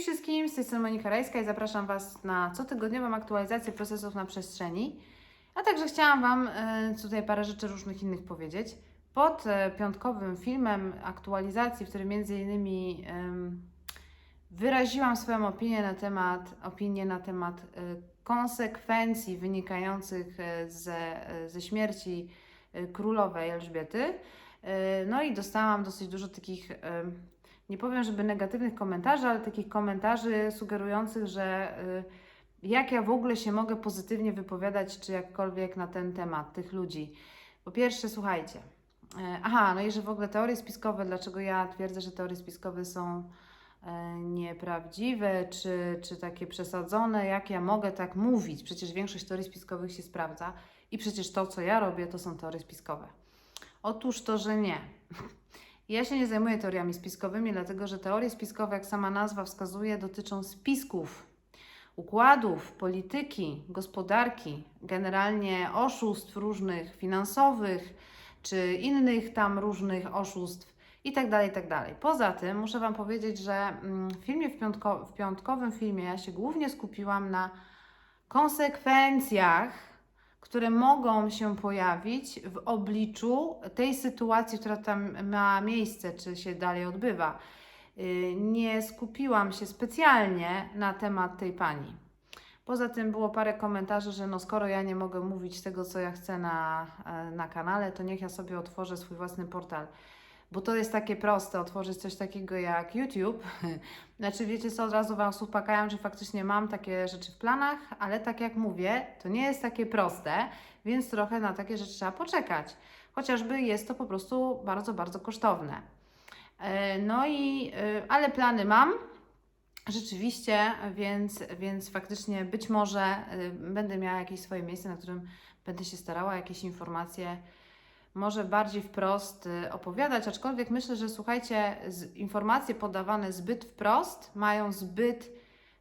wszystkim, z tej strony Monika Rajska i zapraszam Was na cotygodniową aktualizację procesów na przestrzeni. A także chciałam Wam e, tutaj parę rzeczy różnych innych powiedzieć. Pod e, piątkowym filmem aktualizacji, w którym między innymi wyraziłam swoją opinię na temat, opinię na temat e, konsekwencji wynikających ze, ze śmierci królowej Elżbiety. No i dostałam dosyć dużo takich, nie powiem, żeby negatywnych komentarzy, ale takich komentarzy sugerujących, że y, jak ja w ogóle się mogę pozytywnie wypowiadać, czy jakkolwiek na ten temat tych ludzi. Po pierwsze, słuchajcie. e, Aha, no i że w ogóle teorie spiskowe, dlaczego ja twierdzę, że teorie spiskowe są e, nieprawdziwe, czy, czy takie przesadzone, jak ja mogę tak mówić? Przecież większość teorii spiskowych się sprawdza i przecież to, co ja robię, to są teorie spiskowe. Otóż to, że nie. Ja się nie zajmuję teoriami spiskowymi, dlatego że teorie spiskowe, jak sama nazwa wskazuje, dotyczą spisków, układów, polityki, gospodarki, generalnie oszustw różnych finansowych czy innych tam różnych oszustw itd. itd. Poza tym muszę Wam powiedzieć, że mm, w filmie w, piątko, w piątkowym filmie ja się głównie skupiłam na konsekwencjach, które mogą się pojawić w obliczu tej sytuacji, która tam ma miejsce, czy się dalej odbywa. Y, Nie skupiłam się specjalnie na temat tej pani. Poza tym było parę komentarzy, że no skoro ja nie mogę mówić tego, co ja chcę na, e, na kanale, to niech ja sobie otworzę swój własny portal. Bo to jest takie proste, otworzyć coś takiego jak YouTube. Znaczy, wiecie co, od razu Was uspokajam, że faktycznie mam takie rzeczy w planach, ale tak jak mówię, to nie jest takie proste, więc trochę na takie rzeczy trzeba poczekać. Chociażby jest to po prostu bardzo, bardzo kosztowne. E, No i, e, ale plany mam, rzeczywiście, więc, więc faktycznie być może e, będę miała jakieś swoje miejsce, na którym będę się starała jakieś informacje może bardziej wprost y, opowiadać, aczkolwiek myślę, że słuchajcie, informacje podawane zbyt wprost mają zbyt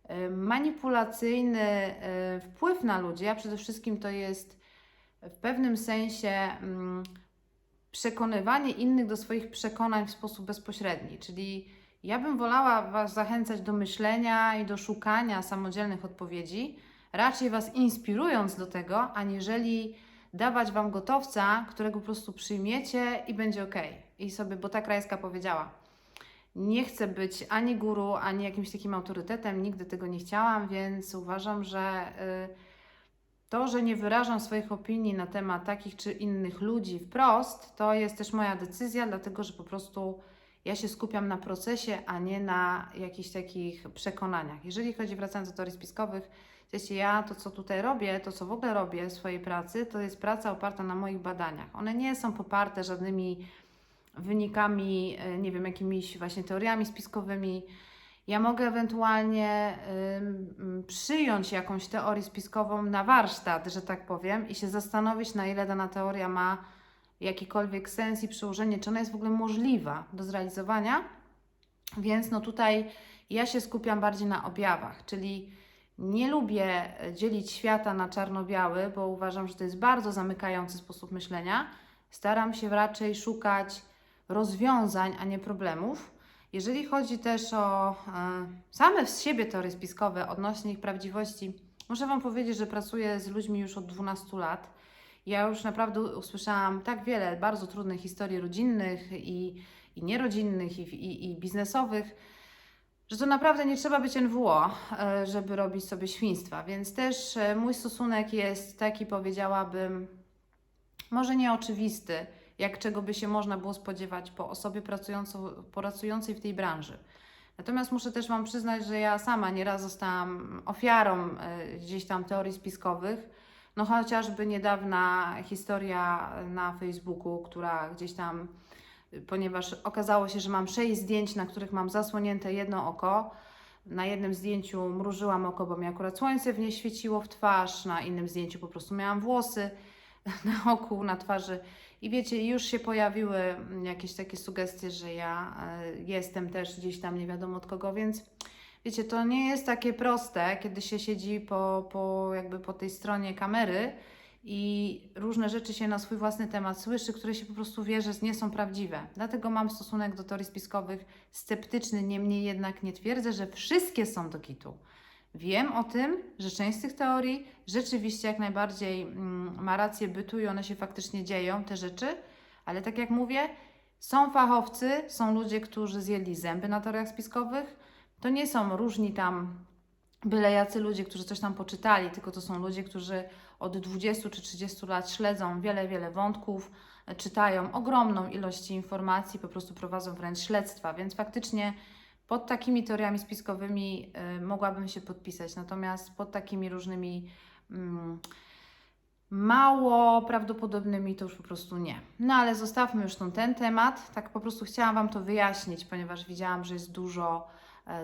y, manipulacyjny y, wpływ na ludzi, a przede wszystkim to jest w pewnym sensie mm, przekonywanie innych do swoich przekonań w sposób bezpośredni, czyli ja bym wolała Was zachęcać do myślenia i do szukania samodzielnych odpowiedzi, raczej Was inspirując do tego, aniżeli dawać Wam gotowca, którego po prostu przyjmiecie i będzie ok. I sobie, bo ta krajska powiedziała, nie chcę być ani guru, ani jakimś takim autorytetem, nigdy tego nie chciałam, więc uważam, że y, to, że nie wyrażam swoich opinii na temat takich czy innych ludzi wprost, to jest też moja decyzja, dlatego że po prostu ja się skupiam na procesie, a nie na jakichś takich przekonaniach. Jeżeli chodzi, wracając do teorii spiskowych, Wiecie, ja to, co tutaj robię, to, co w ogóle robię w swojej pracy, to jest praca oparta na moich badaniach. One nie są poparte żadnymi wynikami, e, nie wiem, jakimiś właśnie teoriami spiskowymi. Ja mogę ewentualnie ym, przyjąć jakąś teorię spiskową na warsztat, że tak powiem, i się zastanowić, na ile dana teoria ma jakikolwiek sens i przełożenie, czy ona jest w ogóle możliwa do zrealizowania. Więc no tutaj ja się skupiam bardziej na objawach, czyli nie lubię dzielić świata na czarno-biały, bo uważam, że to jest bardzo zamykający sposób myślenia. Staram się raczej szukać rozwiązań, a nie problemów. Jeżeli chodzi też o e, same z siebie teorie spiskowe odnośnie ich prawdziwości, muszę Wam powiedzieć, że pracuję z ludźmi już od 12 lat. Ja już naprawdę usłyszałam tak wiele bardzo trudnych historii rodzinnych i, i nierodzinnych, i, i, i biznesowych, że to naprawdę nie trzeba być NWO, e, żeby robić sobie świństwa. Więc też e, mój stosunek jest taki, powiedziałabym, może nieoczywisty, jak czego by się można było spodziewać po osobie pracującej w tej branży. Natomiast muszę też Wam przyznać, że ja sama nieraz zostałam ofiarą e, gdzieś tam teorii spiskowych. No chociażby niedawna historia na Facebooku, która gdzieś tam ponieważ okazało się, że mam sześć zdjęć, na których mam zasłonięte jedno oko. Na jednym zdjęciu mrużyłam oko, bo mi akurat słońce w nie świeciło w twarz, na innym zdjęciu po prostu miałam włosy na oku, na twarzy. I wiecie, już się pojawiły jakieś takie sugestie, że ja e, jestem też gdzieś tam nie wiadomo od kogo, więc wiecie, to nie jest takie proste, kiedy się siedzi po, po, jakby po tej stronie kamery i różne rzeczy się na swój własny temat słyszy, które się po prostu wie, że nie są prawdziwe. Dlatego mam stosunek do teorii spiskowych sceptyczny, niemniej jednak nie twierdzę, że wszystkie są do kitu. Wiem o tym, że część z tych teorii rzeczywiście jak najbardziej mm, ma rację bytu i one się faktycznie dzieją, te rzeczy, ale tak jak mówię, są fachowcy, są ludzie, którzy zjedli zęby na teoriach spiskowych. To nie są różni tam byle jacy ludzie, którzy coś tam poczytali, tylko to są ludzie, którzy od 20 czy 30 lat śledzą wiele, wiele wątków, czytają ogromną ilość informacji, po prostu prowadzą wręcz śledztwa, więc faktycznie pod takimi teoriami spiskowymi y, mogłabym się podpisać, natomiast pod takimi różnymi mm, mało prawdopodobnymi to już po prostu nie. No ale zostawmy już ten temat. Tak po prostu chciałam Wam to wyjaśnić, ponieważ widziałam, że jest dużo,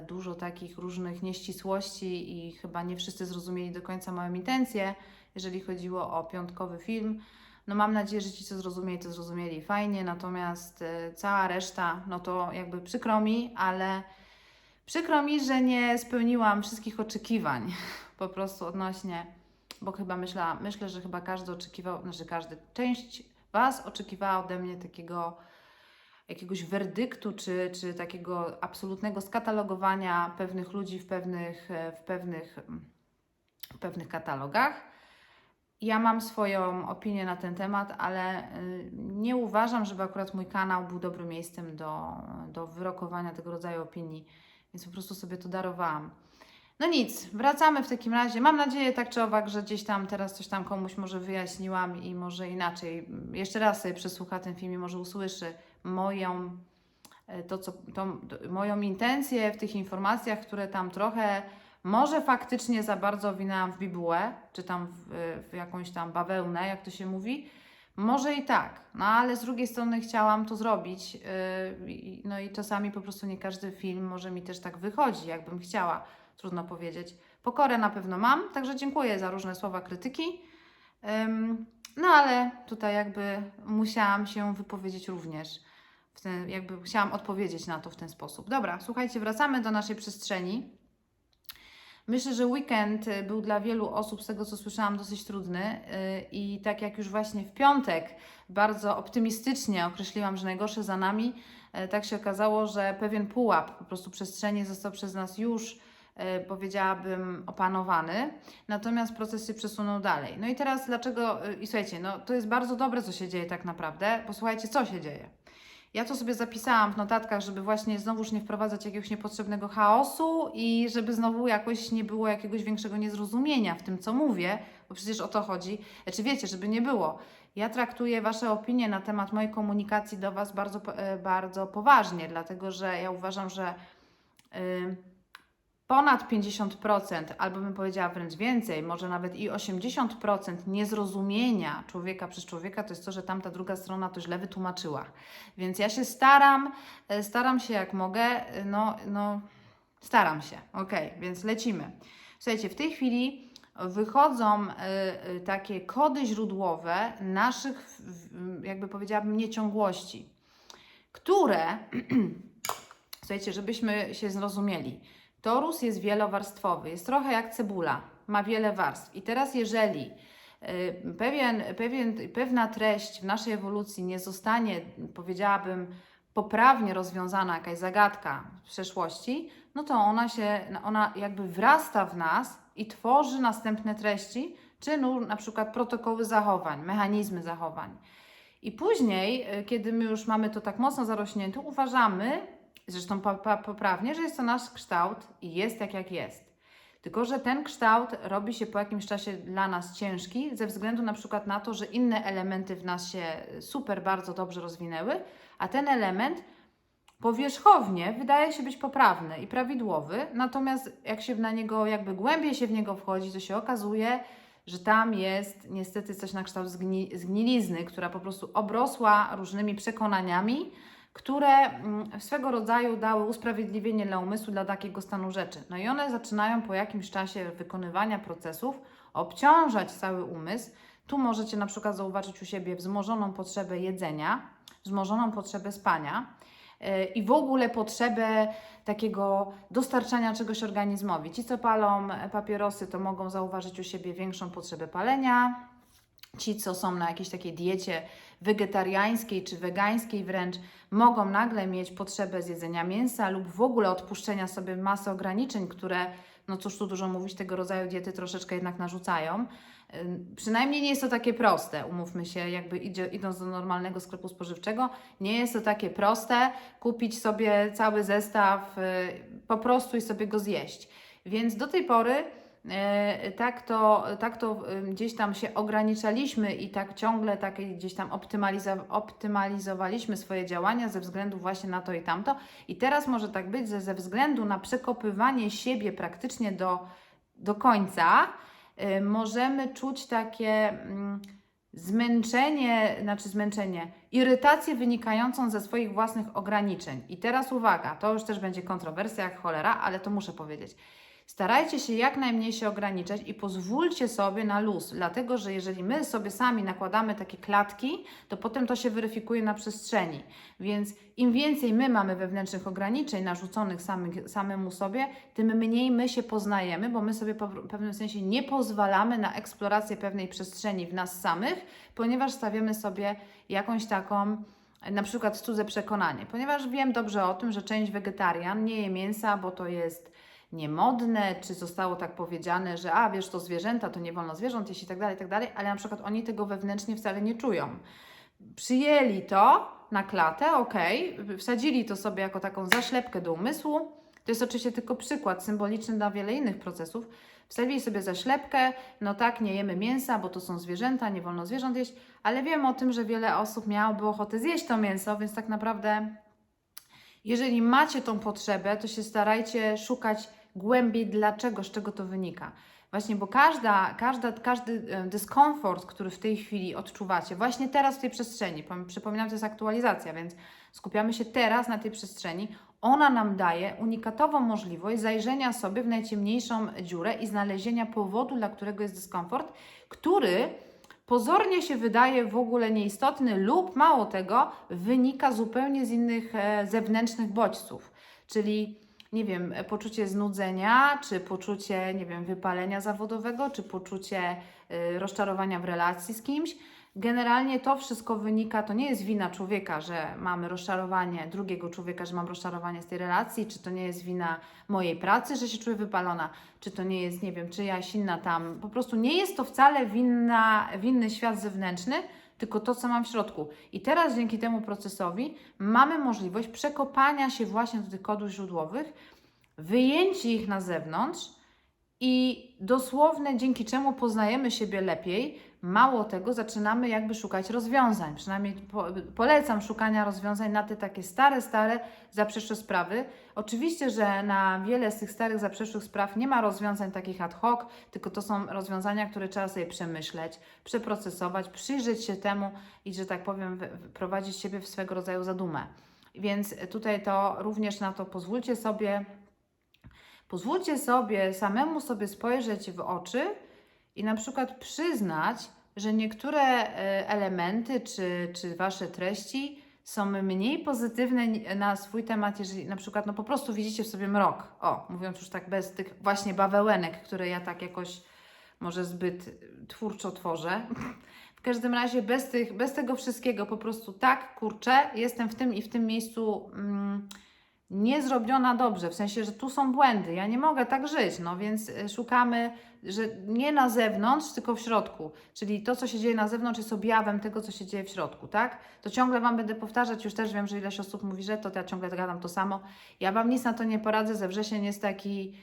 dużo takich różnych nieścisłości i chyba nie wszyscy zrozumieli do końca moją intencję, jeżeli chodziło o piątkowy film. No mam nadzieję, że ci, co zrozumieli, to zrozumieli fajnie, natomiast e, cała reszta, no to jakby przykro mi, ale przykro mi, że nie spełniłam wszystkich oczekiwań po prostu odnośnie, bo chyba myślałam, myślę, że chyba każdy oczekiwał, znaczy każdy, część Was oczekiwała ode mnie takiego jakiegoś werdyktu, czy, czy takiego absolutnego skatalogowania pewnych ludzi w pewnych, e, w pewnych, w pewnych katalogach. Ja mam swoją opinię na ten temat, ale y, nie uważam, żeby akurat mój kanał był dobrym miejscem do, do wyrokowania tego rodzaju opinii, więc po prostu sobie to darowałam. No nic, wracamy w takim razie. Mam nadzieję tak czy owak, że gdzieś tam teraz coś tam komuś może wyjaśniłam i może inaczej. Jeszcze raz sobie przesłucha ten film i może usłyszy moją, e, to, co, tą, moją intencję w tych informacjach, które tam trochę może faktycznie za bardzo owinęłam w bibułę, czy tam w, w jakąś tam bawełnę, jak to się mówi. Może i tak, no ale z drugiej strony chciałam to zrobić. Yy, no i czasami po prostu nie każdy film może mi też tak wychodzi, jakbym chciała. Trudno powiedzieć. Pokorę na pewno mam, także dziękuję za różne słowa krytyki. No ale tutaj jakby musiałam się wypowiedzieć również. W ten, jakby chciałam odpowiedzieć na to w ten sposób. Dobra, słuchajcie, wracamy do naszej przestrzeni. Myślę, że weekend y, był dla wielu osób, z tego co słyszałam, dosyć trudny y, i tak jak już właśnie w piątek bardzo optymistycznie określiłam, że najgorsze za nami, y, tak się okazało, że pewien pułap po prostu przestrzeni został przez nas już powiedziałabym opanowany, natomiast proces się przesunął dalej. No i teraz dlaczego, i słuchajcie, no to jest bardzo dobre, co się dzieje tak naprawdę, posłuchajcie, co się dzieje. Ja to sobie zapisałam w notatkach, żeby właśnie znowuż nie wprowadzać jakiegoś niepotrzebnego chaosu i żeby znowu jakoś nie było jakiegoś większego niezrozumienia w tym, co mówię, bo przecież o to chodzi. Czy wiecie, żeby nie było. Ja traktuję Wasze opinie na temat mojej komunikacji do Was bardzo, e, bardzo poważnie, dlatego że ja uważam, że. Yy, ponad 50%, albo bym powiedziała wręcz więcej, może nawet i 80% niezrozumienia człowieka przez człowieka to jest to, że tamta druga strona to źle wytłumaczyła. Więc ja się staram, e, staram się jak mogę, e, no, no staram się, ok, więc lecimy. Słuchajcie, w tej chwili wychodzą y, takie kody źródłowe naszych, jakby powiedziałabym, nieciągłości, które, słuchajcie, żebyśmy się zrozumieli, Torus jest wielowarstwowy, jest trochę jak cebula, ma wiele warstw. I teraz, jeżeli y, pewien, pewien, pewna treść w naszej ewolucji nie zostanie, powiedziałabym, poprawnie rozwiązana, jakaś zagadka w przeszłości, no to ona się, ona jakby wrasta w nas i tworzy następne treści, czy na przykład protokoły zachowań, mechanizmy zachowań. I później, y, kiedy my już mamy to tak mocno zarośnięte, uważamy, zresztą poprawnie, że jest to nasz kształt i jest tak, jak jest. Tylko, że ten kształt robi się po jakimś czasie dla nas ciężki, ze względu na przykład na to, że inne elementy w nas się super bardzo dobrze rozwinęły, a ten element powierzchownie wydaje się być poprawny i prawidłowy, natomiast jak się na niego, jakby głębiej się w niego wchodzi, to się okazuje, że tam jest niestety coś na kształt zgni zgnilizny, która po prostu obrosła różnymi przekonaniami, które mm, swego rodzaju dały usprawiedliwienie dla umysłu dla takiego stanu rzeczy. No i one zaczynają po jakimś czasie wykonywania procesów obciążać cały umysł. Tu możecie na przykład zauważyć u siebie wzmożoną potrzebę jedzenia, wzmożoną potrzebę spania yy, i w ogóle potrzebę takiego dostarczania czegoś organizmowi. Ci, co palą papierosy, to mogą zauważyć u siebie większą potrzebę palenia, ci, co są na jakiejś takiej diecie wegetariańskiej czy wegańskiej wręcz, mogą nagle mieć potrzebę zjedzenia mięsa lub w ogóle odpuszczenia sobie masy ograniczeń, które, no cóż tu dużo mówić, tego rodzaju diety troszeczkę jednak narzucają. Przynajmniej nie jest to takie proste, umówmy się, jakby idzie, idąc do normalnego sklepu spożywczego, nie jest to takie proste kupić sobie cały zestaw y, po prostu i sobie go zjeść. Więc do tej pory tak to, tak to gdzieś tam się ograniczaliśmy i tak ciągle tak gdzieś tam optymaliza- optymalizowaliśmy swoje działania ze względu właśnie na to i tamto. I teraz może tak być, że ze względu na przekopywanie siebie praktycznie do, do końca, y, możemy czuć takie mm, zmęczenie, znaczy zmęczenie, irytację wynikającą ze swoich własnych ograniczeń. I teraz uwaga, to już też będzie kontrowersja jak cholera, ale to muszę powiedzieć. Starajcie się jak najmniej się ograniczać i pozwólcie sobie na luz, dlatego że jeżeli my sobie sami nakładamy takie klatki, to potem to się weryfikuje na przestrzeni. Więc im więcej my mamy wewnętrznych ograniczeń narzuconych samemu sobie, tym mniej my się poznajemy, bo my sobie w pewnym sensie nie pozwalamy na eksplorację pewnej przestrzeni w nas samych, ponieważ stawiamy sobie jakąś taką na przykład cudze przekonanie, ponieważ wiem dobrze o tym, że część wegetarian nie je mięsa, bo to jest niemodne, czy zostało tak powiedziane, że a wiesz, to zwierzęta, to nie wolno zwierząt jeść i tak dalej, tak dalej, ale na przykład oni tego wewnętrznie wcale nie czują. Przyjęli to na klatę, ok, wsadzili to sobie jako taką zaślepkę do umysłu. To jest oczywiście tylko przykład symboliczny dla wiele innych procesów. Wstawili sobie zaślepkę, no tak, nie jemy mięsa, bo to są zwierzęta, nie wolno zwierząt jeść, ale wiem o tym, że wiele osób miałoby ochotę zjeść to mięso, więc tak naprawdę jeżeli macie tą potrzebę, to się starajcie szukać głębiej, dlaczego, z czego to wynika. Właśnie, bo każda, każda, każdy e, dyskomfort, który w tej chwili odczuwacie, właśnie teraz w tej przestrzeni, pom- przypominam, to jest aktualizacja, więc skupiamy się teraz na tej przestrzeni, ona nam daje unikatową możliwość zajrzenia sobie w najciemniejszą dziurę i znalezienia powodu, dla którego jest dyskomfort, który pozornie się wydaje w ogóle nieistotny lub mało tego, wynika zupełnie z innych e, zewnętrznych bodźców. Czyli nie wiem, poczucie znudzenia, czy poczucie, nie wiem, wypalenia zawodowego, czy poczucie y, rozczarowania w relacji z kimś. Generalnie to wszystko wynika, to nie jest wina człowieka, że mamy rozczarowanie drugiego człowieka, że mam rozczarowanie z tej relacji, czy to nie jest wina mojej pracy, że się czuję wypalona, czy to nie jest, nie wiem, czyjaś inna tam. Po prostu nie jest to wcale winna, winny świat zewnętrzny, tylko to, co mam w środku. I teraz dzięki temu procesowi mamy możliwość przekopania się właśnie do tych kodów źródłowych, wyjęcie ich na zewnątrz i dosłowne dzięki czemu poznajemy siebie lepiej, mało tego, zaczynamy jakby szukać rozwiązań. Przynajmniej po, polecam szukania rozwiązań na te takie stare, stare, zaprzeczne sprawy. Oczywiście, że na wiele z tych starych, zaprzecznych spraw nie ma rozwiązań takich ad hoc, tylko to są rozwiązania, które trzeba sobie przemyśleć, przeprocesować, przyjrzeć się temu i, że tak powiem, wprowadzić siebie w swego rodzaju zadumę. Więc tutaj to również na to pozwólcie sobie Pozwólcie sobie samemu sobie spojrzeć w oczy i na przykład przyznać, że niektóre e, elementy czy, czy wasze treści są mniej pozytywne na swój temat, jeżeli na przykład no po prostu widzicie w sobie mrok. O, mówiąc już tak bez tych właśnie bawełenek, które ja tak jakoś może zbyt twórczo tworzę. W każdym razie bez, tych, bez tego wszystkiego po prostu tak, kurczę, jestem w tym i w tym miejscu mm, nie zrobiona dobrze, w sensie, że tu są błędy, ja nie mogę tak żyć, no więc y, szukamy, że nie na zewnątrz, tylko w środku, czyli to, co się dzieje na zewnątrz jest objawem tego, co się dzieje w środku, tak? To ciągle Wam będę powtarzać, już też wiem, że ileś osób mówi, że to, to ja ciągle gadam to samo, ja Wam nic na to nie poradzę, ze wrzesień jest taki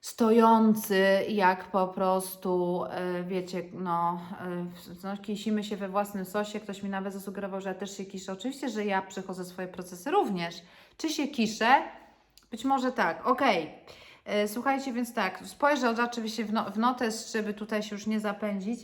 stojący, jak po prostu, e, wiecie, no, e, no, kisimy się we własnym sosie. Ktoś mi nawet zasugerował, że ja też się kiszę. Oczywiście, że ja przechodzę swoje procesy również. Czy się kiszę? Być może tak, okej. E, Słuchajcie, więc tak, spojrzę oczywiście w, no, w notes, żeby tutaj się już nie zapędzić.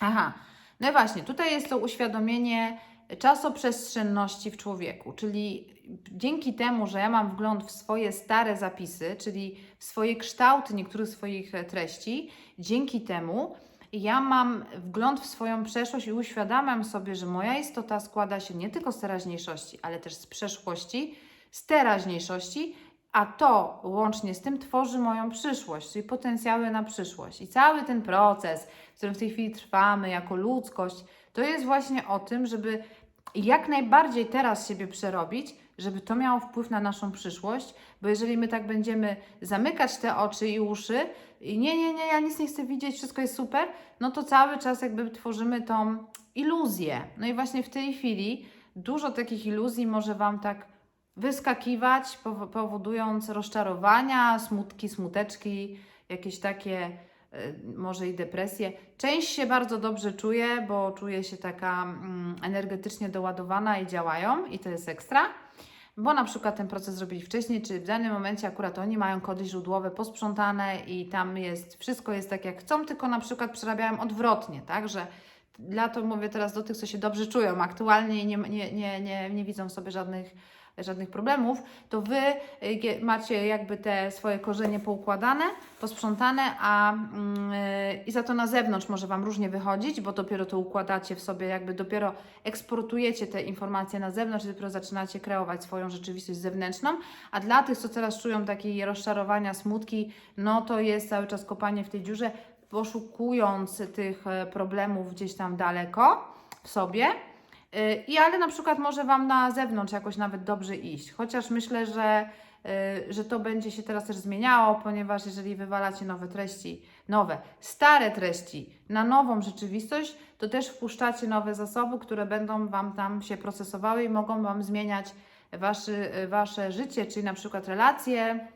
Aha, no i właśnie, tutaj jest to uświadomienie czasoprzestrzenności w człowieku, czyli dzięki temu, że ja mam wgląd w swoje stare zapisy, czyli w swoje kształty niektórych swoich treści, dzięki temu ja mam wgląd w swoją przeszłość i uświadamiam sobie, że moja istota składa się nie tylko z teraźniejszości, ale też z przeszłości, z teraźniejszości, A to łącznie z tym tworzy moją przyszłość, czyli potencjały na przyszłość. I cały ten proces, w którym w tej chwili trwamy jako ludzkość, to jest właśnie o tym, żeby jak najbardziej teraz siebie przerobić, żeby to miało wpływ na naszą przyszłość, bo jeżeli my tak będziemy zamykać te oczy i uszy i nie, nie, nie, ja nic nie chcę widzieć, wszystko jest super, no to cały czas jakby tworzymy tą iluzję. No i właśnie w tej chwili dużo takich iluzji może Wam tak wyskakiwać, powo- powodując rozczarowania, smutki, smuteczki, jakieś takie y, może i depresje. Część się bardzo dobrze czuje, bo czuje się taka mm, energetycznie doładowana i działają i to jest ekstra. Bo na przykład ten proces zrobili wcześniej, czy w danym momencie akurat oni mają kody źródłowe posprzątane i tam jest, wszystko jest tak jak chcą, tylko na przykład przerabiają odwrotnie, tak, że dla to mówię teraz do tych, co się dobrze czują aktualnie i nie, nie, nie, nie, nie widzą sobie żadnych, żadnych problemów, to Wy y, macie jakby te swoje korzenie poukładane, posprzątane, a mm, y, i za to na zewnątrz może Wam różnie wychodzić, bo dopiero to układacie w sobie, jakby dopiero eksportujecie te informacje na zewnątrz i dopiero zaczynacie kreować swoją rzeczywistość zewnętrzną, a dla tych, co teraz czują takie rozczarowania, smutki, no to jest cały czas kopanie w tej dziurze, poszukując tych e, problemów gdzieś tam daleko w sobie. Y, I ale na przykład może Wam na zewnątrz jakoś nawet dobrze iść. Chociaż myślę, że, y, że to będzie się teraz też zmieniało, ponieważ jeżeli wywalacie nowe treści, nowe, stare treści na nową rzeczywistość, to też wpuszczacie nowe zasoby, które będą Wam tam się procesowały i mogą Wam zmieniać waszy, Wasze życie, czyli na przykład relacje,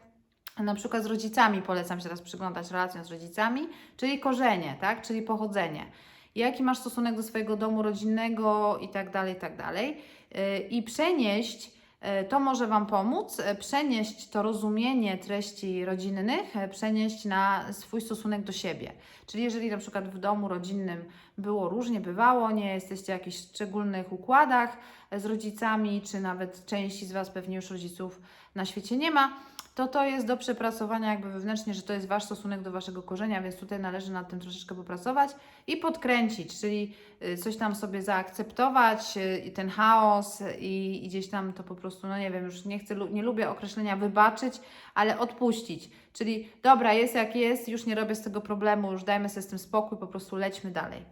na przykład z rodzicami polecam się teraz przyglądać relacjom z rodzicami, czyli korzenie, tak? czyli pochodzenie. Jaki masz stosunek do swojego domu rodzinnego i tak dalej, i tak dalej. Yy, I przenieść, yy, to może Wam pomóc, yy, przenieść to rozumienie treści rodzinnych, przenieść na swój stosunek do siebie. Czyli jeżeli na przykład w domu rodzinnym było różnie, bywało, nie jesteście w jakichś szczególnych układach z rodzicami, czy nawet części z Was pewnie już rodziców na świecie nie ma, to to jest do przepracowania jakby wewnętrznie, że to jest Wasz stosunek do Waszego korzenia, więc tutaj należy nad tym troszeczkę popracować i podkręcić, czyli y, coś tam sobie zaakceptować y, i ten chaos i, i gdzieś tam to po prostu, no nie wiem, już nie chcę, nie lubię określenia wybaczyć, ale odpuścić, czyli dobra, jest jak jest, już nie robię z tego problemu, już dajmy sobie z tym spokój, po prostu lećmy dalej.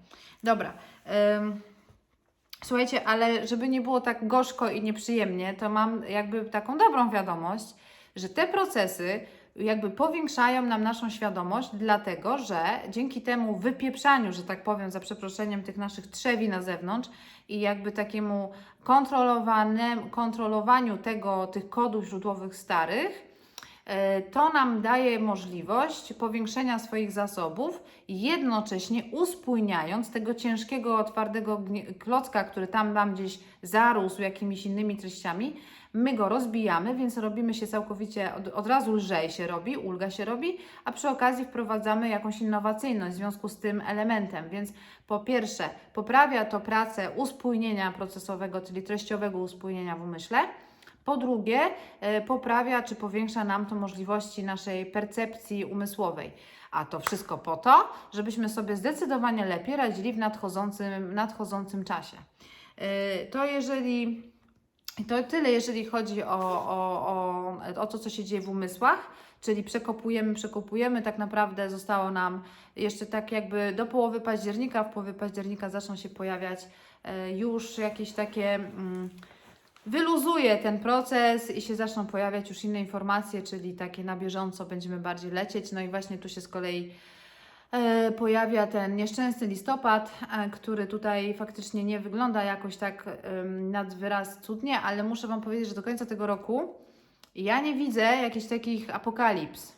Dobra. ym, Słuchajcie, ale żeby nie było tak gorzko i nieprzyjemnie, to mam jakby taką dobrą wiadomość, że te procesy jakby powiększają nam naszą świadomość, dlatego że dzięki temu wypieprzaniu, że tak powiem, za przeproszeniem tych naszych trzewi na zewnątrz i jakby takiemu kontrolowanym, kontrolowaniu tego, tych kodów źródłowych starych, E, to nam daje możliwość powiększenia swoich zasobów, jednocześnie uspójniając tego ciężkiego, twardego klocka, który tam nam gdzieś zarósł jakimiś innymi treściami. My go rozbijamy, więc robimy się całkowicie, od, od razu lżej się robi, ulga się robi, a przy okazji wprowadzamy jakąś innowacyjność w związku z tym elementem. Więc po pierwsze, poprawia to pracę uspójnienia procesowego, czyli treściowego uspójnienia w umyśle. Po drugie, e, poprawia czy powiększa nam to możliwości naszej percepcji umysłowej. A to wszystko po to, żebyśmy sobie zdecydowanie lepiej radzili w nadchodzącym, nadchodzącym czasie. E, To jeżeli. To tyle, jeżeli chodzi o, o, o, o to, co się dzieje w umysłach, czyli przekopujemy, przekopujemy. Tak naprawdę zostało nam jeszcze tak jakby do połowy października. W połowie października zaczną się pojawiać e, już jakieś takie. Mm, wyluzuje ten proces i się zaczną pojawiać już inne informacje, czyli takie na bieżąco będziemy bardziej lecieć. No i właśnie tu się z kolei pojawia ten nieszczęsny listopad, e, który tutaj faktycznie nie wygląda jakoś tak nad wyraz cudnie, ale muszę Wam powiedzieć, że do końca tego roku ja nie widzę jakichś takich apokalips.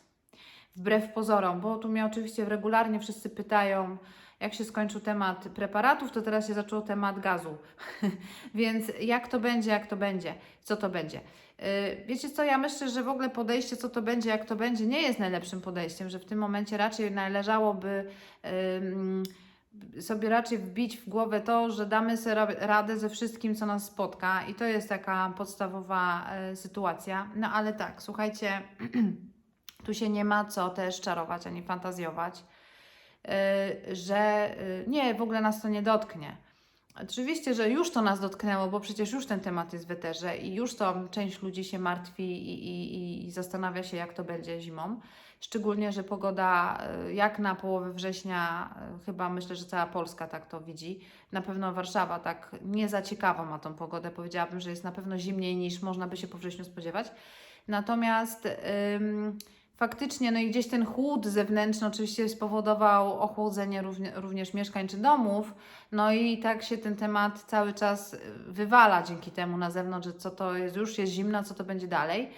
Wbrew pozorom, bo tu mnie oczywiście regularnie wszyscy pytają, jak się skończył temat preparatów, to teraz się zaczął temat gazu. Więc jak to będzie, jak to będzie, co to będzie. Yy, Wiecie co, ja myślę, że w ogóle podejście, co to będzie, jak to będzie, nie jest najlepszym podejściem, że w tym momencie raczej należałoby sobie raczej wbić w głowę to, że damy sobie ra- radę ze wszystkim, co nas spotka i to jest taka podstawowa e, sytuacja. No ale tak, słuchajcie, tu się nie ma co też czarować ani fantazjować, y, że y, nie, w ogóle nas to nie dotknie. Oczywiście, że już to nas dotknęło, bo przecież już ten temat jest w eterze i już to część ludzi się martwi i, i, i zastanawia się, jak to będzie zimą. Szczególnie, że pogoda y, jak na połowę września, y, chyba myślę, że cała Polska tak to widzi. Na pewno Warszawa tak nie za ciekawą ma tą pogodę. Powiedziałabym, że jest na pewno zimniej niż można by się po wrześniu spodziewać. Natomiast faktycznie, no i gdzieś ten chłód zewnętrzny oczywiście spowodował ochłodzenie równie, również mieszkań czy domów. No i tak się ten temat cały czas y, wywala dzięki temu na zewnątrz, że co to jest, już jest zimno, co to będzie dalej.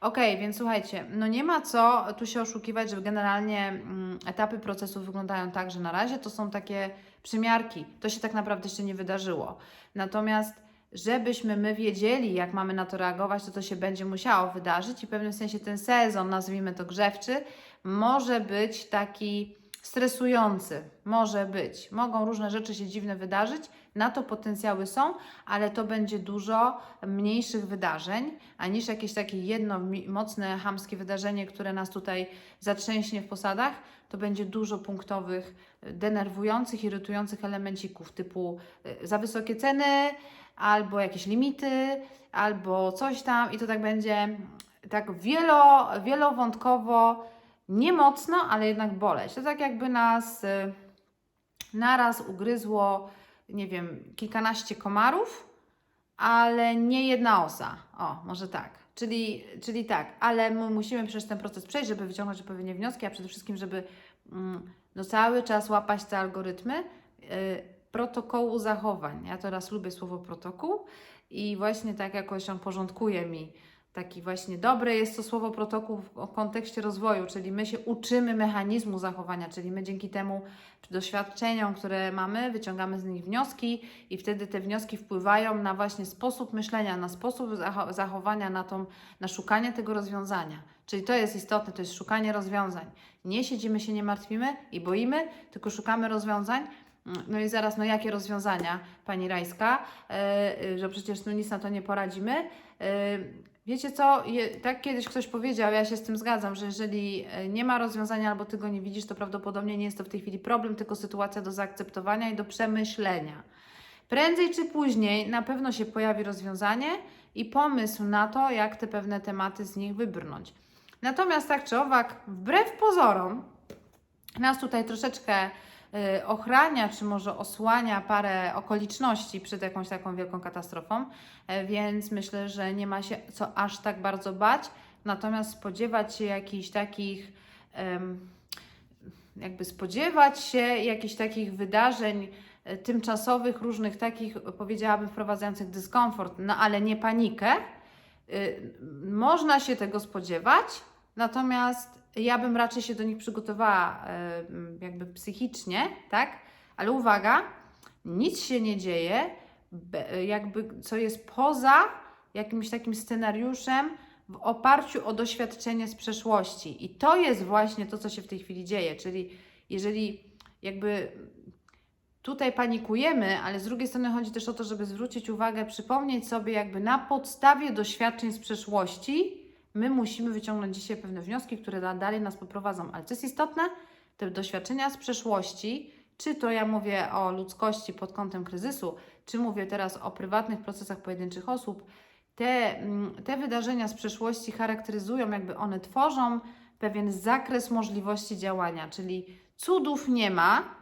Okej, więc słuchajcie, no nie ma co tu się oszukiwać, że generalnie mm, etapy procesu wyglądają tak, że na razie to są takie przymiarki. To się tak naprawdę jeszcze nie wydarzyło. Natomiast żebyśmy my wiedzieli, jak mamy na to reagować, to to się będzie musiało wydarzyć i w pewnym sensie ten sezon, nazwijmy to grzewczy, może być taki stresujący. Może być. Mogą różne rzeczy się dziwne wydarzyć, na to potencjały są, ale to będzie dużo mniejszych wydarzeń, aniż jakieś takie jedno mocne, hamskie wydarzenie, które nas tutaj zatrzęśnie w posadach. To będzie dużo punktowych, denerwujących, irytujących elemencików typu y, za wysokie ceny, albo jakieś limity, albo coś tam i to tak będzie tak wielo, wielowątkowo, nie mocno, ale jednak boleć. To tak jakby nas y, naraz ugryzło, nie wiem, kilkanaście komarów, ale nie jedna osa. O, może tak. Czyli, czyli tak, ale my musimy przez ten proces przejść, żeby wyciągnąć odpowiednie wnioski, a przede wszystkim, żeby mm, no cały czas łapać te algorytmy y, protokołu zachowań. Ja teraz lubię słowo protokół i właśnie tak jakoś on porządkuje mi taki właśnie dobre jest to słowo protokół w kontekście rozwoju, czyli my się uczymy mechanizmu zachowania, czyli my dzięki temu doświadczeniom, które mamy, wyciągamy z nich wnioski i wtedy te wnioski wpływają na właśnie sposób myślenia, na sposób zacho- zachowania, na, tą, na szukanie tego rozwiązania. Czyli to jest istotne, to jest szukanie rozwiązań. Nie siedzimy się, nie martwimy i boimy, tylko szukamy rozwiązań. No i zaraz, no jakie rozwiązania, Pani Rajska, yy, że przecież no nic na to nie poradzimy. Yy, Wiecie co, Je, tak kiedyś ktoś powiedział, ja się z tym zgadzam, że jeżeli nie ma rozwiązania albo ty go nie widzisz, to prawdopodobnie nie jest to w tej chwili problem, tylko sytuacja do zaakceptowania i do przemyślenia. Prędzej czy później na pewno się pojawi rozwiązanie i pomysł na to, jak te pewne tematy z nich wybrnąć. Natomiast tak czy owak, wbrew pozorom, nas tutaj troszeczkę ochrania, czy może osłania parę okoliczności przed jakąś taką wielką katastrofą, e, więc myślę, że nie ma się co aż tak bardzo bać. Natomiast spodziewać się jakichś takich, jakby spodziewać się jakichś takich wydarzeń e, tymczasowych, różnych takich, powiedziałabym, wprowadzających dyskomfort, no ale nie panikę. Y, Można się tego spodziewać, natomiast ja bym raczej się do nich przygotowała jakby psychicznie, tak? Ale uwaga, nic się nie dzieje, jakby co jest poza jakimś takim scenariuszem w oparciu o doświadczenie z przeszłości. I to jest właśnie to, co się w tej chwili dzieje. Czyli jeżeli jakby tutaj panikujemy, ale z drugiej strony chodzi też o to, żeby zwrócić uwagę, przypomnieć sobie, jakby na podstawie doświadczeń z przeszłości, my musimy wyciągnąć dzisiaj pewne wnioski, które da- dalej nas poprowadzą. Ale co jest istotne, te doświadczenia z przeszłości, czy to ja mówię o ludzkości pod kątem kryzysu, czy mówię teraz o prywatnych procesach pojedynczych osób, te, mm, te wydarzenia z przeszłości charakteryzują, jakby one tworzą pewien zakres możliwości działania, czyli cudów nie ma,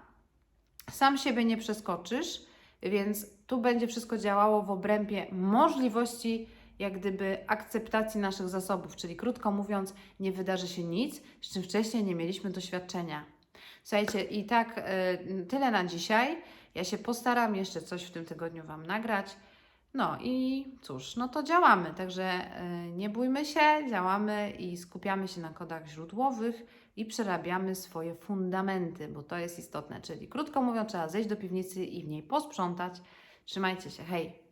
sam siebie nie przeskoczysz, więc tu będzie wszystko działało w obrębie możliwości, jak gdyby akceptacji naszych zasobów, czyli krótko mówiąc, nie wydarzy się nic, z czym wcześniej nie mieliśmy doświadczenia. Słuchajcie, i tak y, tyle na dzisiaj. Ja się postaram jeszcze coś w tym tygodniu Wam nagrać. No i cóż, no to działamy. Także y, nie bójmy się, działamy i skupiamy się na kodach źródłowych i przerabiamy swoje fundamenty, bo to jest istotne. Czyli krótko mówiąc, trzeba zejść do piwnicy i w niej posprzątać. Trzymajcie się, hej!